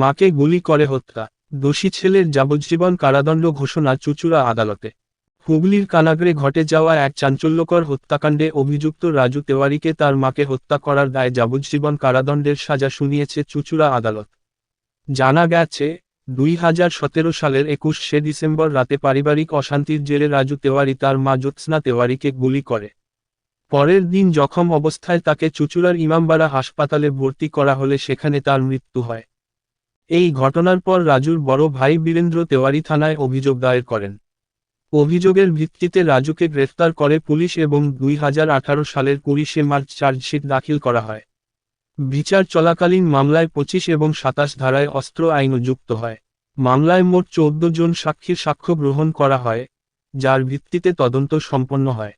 মাকে গুলি করে হত্যা, দোষী ছেলের যাবজ্জীবন কারাদণ্ড ঘোষণা চুচুড়া আদালতে। হুগলির কানাগড়ে ঘটে যাওয়া এক চাঞ্চল্যকর হত্যাকাণ্ডে অভিযুক্ত রাজু তেওয়ারিকে তার মাকে হত্যা করার দায়ে যাবজ্জীবন কারাদণ্ডের সাজা শুনিয়েছে চুচুড়া আদালত। জানা গেছে, দুই হাজার সতেরো সালের একুশে ডিসেম্বর রাতে পারিবারিক অশান্তির জেরে রাজু তেওয়ারি তার মা জ্যোৎস্না তেওয়ারিকে গুলি করে। পরের দিন জখম অবস্থায় তাকে চুচুড়ার ইমামবাড়া হাসপাতালে ভর্তি করা হলে সেখানে তার মৃত্যু হয়। এই ঘটনার পর রাজুর বড় ভাই বীরেন্দ্র তেওয়ারি থানায় অভিযোগ দায়ের করেন। অভিযোগের ভিত্তিতে রাজুকে গ্রেফতার করে পুলিশ এবং দুই হাজার আঠারো সালের কুড়িশে মার্চ চার্জশিট দাখিল করা হয়। বিচার চলাকালীন মামলায় পঁচিশ এবং সাতাশ ধারায় অস্ত্র আইনও যুক্ত হয়। মামলায় মোট চৌদ্দ জন সাক্ষীর সাক্ষ্য গ্রহণ করা হয়, যার ভিত্তিতে তদন্ত সম্পন্ন হয়।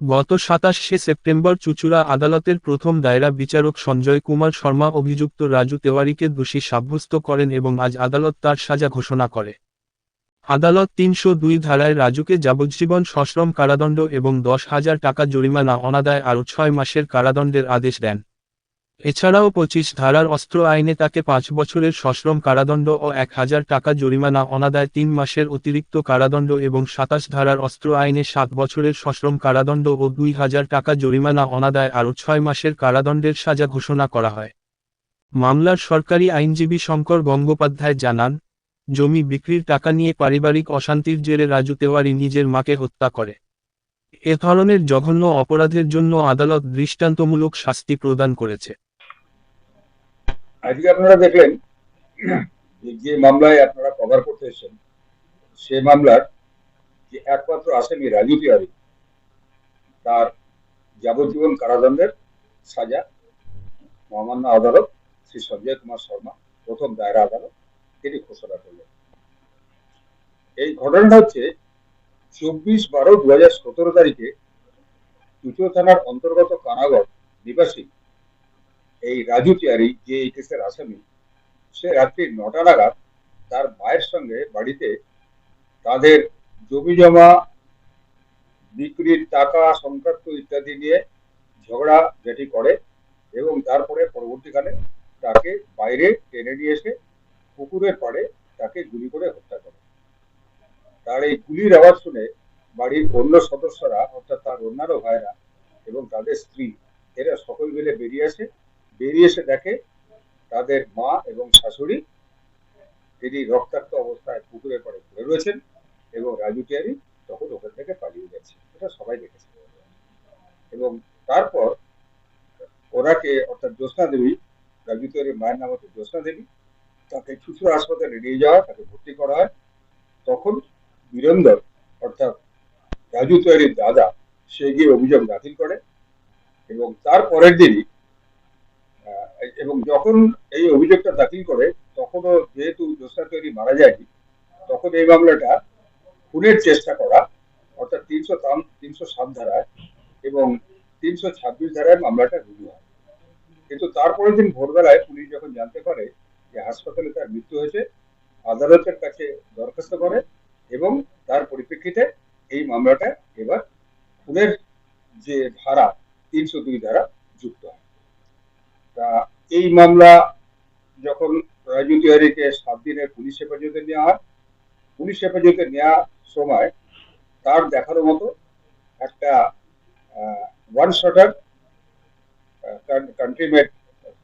গত সাতাশে সেপ্টেম্বর চুচুড়া আদালতের প্রথম দায়রা বিচারক সঞ্জয় কুমার শর্মা অভিযুক্ত রাজু তেওয়ারিকে দোষী সাব্যস্ত করেন এবং আজ আদালত তার সাজা ঘোষণা করে। আদালত তিনশো দুই ধারায় রাজুকে যাবজ্জীবন সশ্রম কারাদণ্ড এবং দশ হাজার টাকা জরিমানা অনাদায় আরও ছয় মাসের কারাদণ্ডের আদেশ দেন। এছাড়াও পঁচিশ ধারার অস্ত্র আইনে তাকে পাঁচ বছরের সশ্রম কারাদণ্ড ও এক হাজার টাকা জরিমানা অনাদায় তিন মাসের অতিরিক্ত কারাদণ্ড এবং সাতাশ ধারার অস্ত্র আইনে সাত বছরের সশ্রম কারাদণ্ড ও দুই হাজার টাকা জরিমানা অনাদায় আরও ছয় মাসের কারাদণ্ডের সাজা ঘোষণা করা হয়। মামলার সরকারি আইনজীবী শঙ্কর গঙ্গোপাধ্যায় জানান, জমি বিক্রির টাকা নিয়ে পারিবারিক অশান্তির জেরে রাজু তেওয়ারি নিজের মাকে হত্যা করে। এ ধরনের জঘন্য অপরাধের জন্য আদালত দৃষ্টান্তমূলক শাস্তি প্রদান করেছে। আজকে আপনারা দেখলেন, যে মামলায় আপনারা কভার করতে এসেছেন, সে মামলার যে একমাত্র আসামি রাজু তিওয়ারি, তার যাবজ্জীবন কারাদণ্ডের সাজা, মহামান্য আদালত শ্রী সঞ্জয় কুমার শর্মা, প্রথম দায়রা আদালত, তিনি ঘোষণা করলেন। এই ঘটনাটা হচ্ছে চব্বিশ বারো দু হাজার সতেরো তারিখে চুচো থানার অন্তর্গত কানাগড় নিবাসী এই রাজু তিওয়ারি যে এই কেসের আসামি, সে রাত্রি নটা নাগাদ তার মায়ের সঙ্গে বাড়িতে তাদের জমি জমা, বিক্রির টাকা, সংক্রান্ত ইত্যাদি নিয়ে ঝগড়া যেটি করে এবং তারপরে পরবর্তীকালে তাকে বাইরে টেনে নিয়ে এসে পুকুরের পাড়ে তাকে গুলি করে হত্যা করে। তার এই গুলির আওয়াজ শুনে বাড়ির অন্য সদস্যরা, অর্থাৎ তার অন্যান্য ভাইরা এবং তাদের স্ত্রী, এরা সকল মিলে বেরিয়ে আসে বেরিয়ে এসে দেখে তাদের মা এবং শাশুড়ি তিনি রক্তাক্ত অবস্থায় পুকুরের পরে পড়ে রয়েছেন এবং রাজু টিয়ারি তখন ওখান থেকে পালিয়ে গেছে। এটা সবাই দেখেছে। এবং তারপর ওনাকে অর্থাৎ জ্যোৎস্না দেবী, রাজু টিয়ারির মায়ের নাম হচ্ছে জ্যোৎস্না দেবী, তাকে চুচুড়া হাসপাতালে নিয়ে যাওয়া তাকে ভর্তি করা হয়। তখন বীরেন্দর অর্থাৎ রাজু তৈরির দাদা সে গিয়ে অভিযোগ দাখিল করে এবং তার পরের দিনই এবং যখন এই অভিযোগটা দাখিল করে, তখনও যেহেতু জোসা তৈরি মারা যায়নি, তখন এই মামলাটা খুনের চেষ্টা করা, অর্থাৎ তিনশো তিনশো সাত ধারায় এবং তিনশো ছাব্বিশ ধারায় মামলাটা রুজু হয়। কিন্তু তারপরের দিন ভোরবেলায় পুলিশ যখন জানতে পারে যে হাসপাতালে তার মৃত্যু হয়েছে, আদালতের কাছে দরখাস্ত করে এবং তার পরিপ্রেক্ষিতে এই মামলাটা এবার খুনের যে ধারা, তিনশো দুই ধারা যুক্ত হয়। তা এই মামলা যখন রাজু তিওয়ারিকে সাত দিনের পুলিশ হেফাজতে নেওয়া হয়, পুলিশ হেফাজতে নেওয়া সময় তার দেখার মতো একটা ওয়ান শটার কান্ট্রিমেড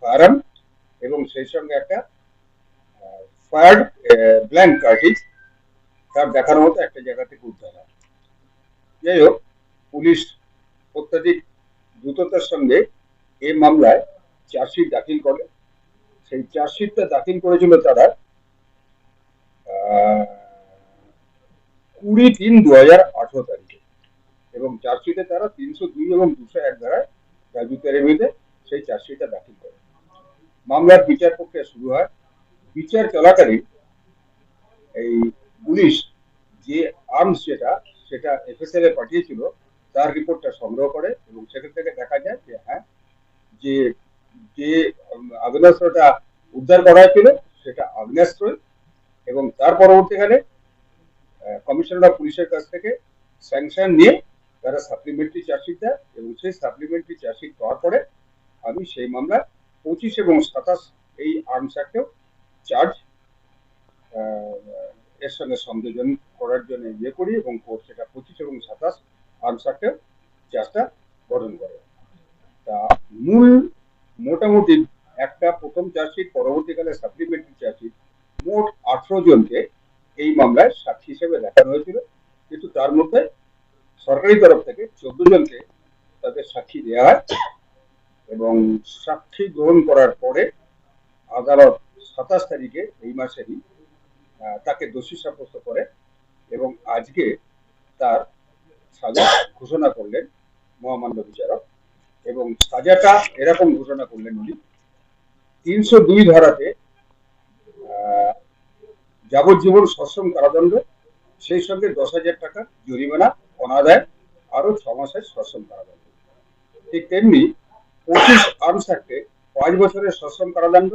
ফায়ারাম এবং সেই সঙ্গে একটা ফায়ার্ড ব্ল্যাঙ্ক কার্টিজ তার দেখার মতো একটা জায়গা থেকে উদ্ধার হয়। যাই হোক, পুলিশ অত্যাধিক দ্রুততার সঙ্গে এই মামলায় চার্জশিট দাখিল করে। সেই চার্জশিটটা দাখিল করেছিল তারা কুড়ি তিন দু হাজার আঠেরো তারিখে। এবং চার্জশিটে তারা তিনশো দুই এবং দুশো এক ধারায় রাজু তেরেমিতে সেই চার্জশিটটা দাখিল করে। মামলার বিচার প্রক্রিয়া শুরু হয়। বিচার চলাকালীন এই পুলিশ যে আর্মস যেটা, সেটা এফএসএল এ পাঠিয়েছিল, তার রিপোর্টটা সংগ্রহ করে এবং সেখান থেকে দেখা যায় যে হ্যাঁ যে যে আগ্নেয়াস্ত্রটা উদ্ধার করা হয়েছিল, সেটা আগ্নেয়াস্ত্র এবং তার পরবর্তীকালে কমিশনার অফ পুলিশের কাছ থেকে স্যাংশন নিয়ে তারা সাপ্লিমেন্টারি চার্জশিট দেয় এবং সেই সাপ্লিমেন্টারি চার্জশিট পাওয়ার পরে আমি সেই মামলা পঁচিশ এবং সাতাশ এই আর্মস অ্যাক্টেও চার্জ এর সঙ্গে সংযোজন করার জন্য ইয়ে করি এবং কোর্ট সেটা পঁচিশ এবং সাতাশ আর্মস অ্যাক্টেও চার্জটা গঠন করে। তা মূল মোটামুটি একটা প্রথম চার্জশিট, পরবর্তীকালে সাপ্লিমেন্টারি চার্জশিট মোট আঠারো জনকে এই মামলায় সাক্ষী হিসেবে দেখানো হয়েছিল। কিন্তু তার মধ্যে সরকারি তরফ থেকে চোদ্দ জনকে তাদের সাক্ষী দেওয়া হয় এবং সাক্ষী গ্রহণ করার পরে আদালত সাতাশ তারিখে এই মাসেরই তাকে দোষী সাব্যস্ত করে এবং আজকে তার সাজা ঘোষণা করলেন মহামান্য বিচারক এবং সাজাটা এরকম ঘোষণা করলেন উনি। তিনশো দুই ধারাতে যাবজ্জীবন সশ্রম কারাদণ্ড, সেই সঙ্গে দশ হাজার টাকা জরিমানা, অনাদায় আরও ছ মাসের সশ্রম কারাদণ্ড। ঠিক তেমনি পঁচিশ আর্মস পাঁচ বছরের সশ্রম কারাদণ্ড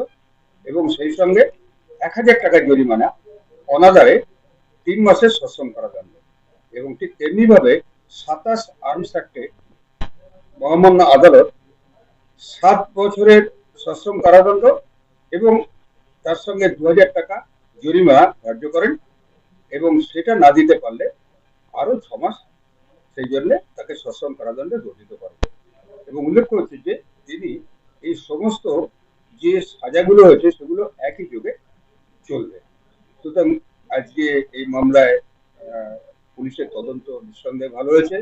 এবং সেই সঙ্গে এক হাজার টাকা জরিমানা অনাদারে তিন মাসের সশ্রম কারাদণ্ড। এবং ঠিক তেমনি ভাবে সাতাশ আর্মস অ্যাক্টে মহামান্য আদালত সাত বছরের সশ্রম কারাদণ্ড এবং তার সঙ্গে দু হাজার টাকা জরিমানা ধার্য করেন এবং সেটা না দিতে পারলে আরও ছ মাস সেই জন্য তাকে সশ্রম কারাদণ্ডে দণ্ডিত করেন। এবং উল্লেখ করেছে যে তিনি এই সমস্ত যে সাজাগুলো হয়েছে সেগুলো একই যুগে চলবে। সুতরাং আজকে এই মামলায় পুলিশের তদন্ত নিঃসন্দেহে ভালো হয়েছে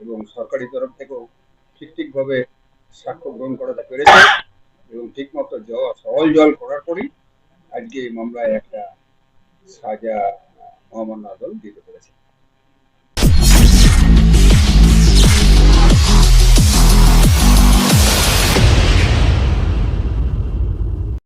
এবং সরকারি তরফ থেকেও ঠিক ঠিকভাবে সাক্ষ্য গ্রহণ করাতে পেরেছে এবং ঠিকমতো জল সহল জল করার পরই আজকে এই মামলায় একটা সাজা মহামান্য আদালত দিতে পেরেছে।